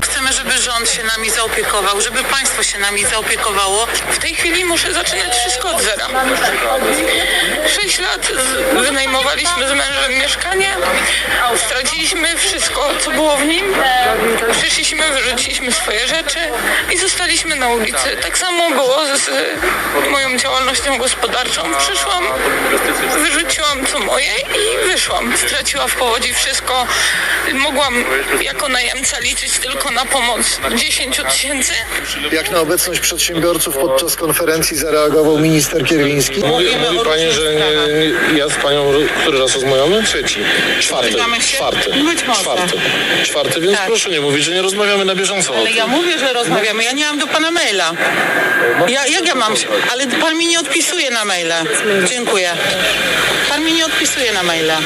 Chcemy, żeby rząd się nami zaopiekował, żeby państwo się nami zaopiekowało. W tej chwili muszę zaczynać wszystko od zera. Sześć lat wynajmowaliśmy z mężem mieszkanie, straciliśmy wszystko, co było w nim. Przyszliśmy, wyrzuciliśmy swoje rzeczy i zostaliśmy na ulicy. Tak samo było z moją działalnością gospodarczą. Przyszłam, wyrzuciłam co moje i wyszłam. Straciła w powodzi wszystko. Mogłam jako najemca liczyć tylko na pomoc 10 tysięcy. Jak na obecność przedsiębiorców podczas konferencji zareagował minister Kierwiński? Mówi, mówi pani, że nie, ja z panią, który raz rozmawiamy? Trzeci. Czwarty. Czwarty. Być może. Czwarty. Czwarty, więc Tak. proszę nie mówić, że nie rozmawiamy na bieżąco Ale ja mówię, że rozmawiamy. Ja nie mam do pana maila. Ja, jak ja mam. Ale pan mi nie odpisuje na maila. Dziękuję. Pan mi nie odpisuje na maila.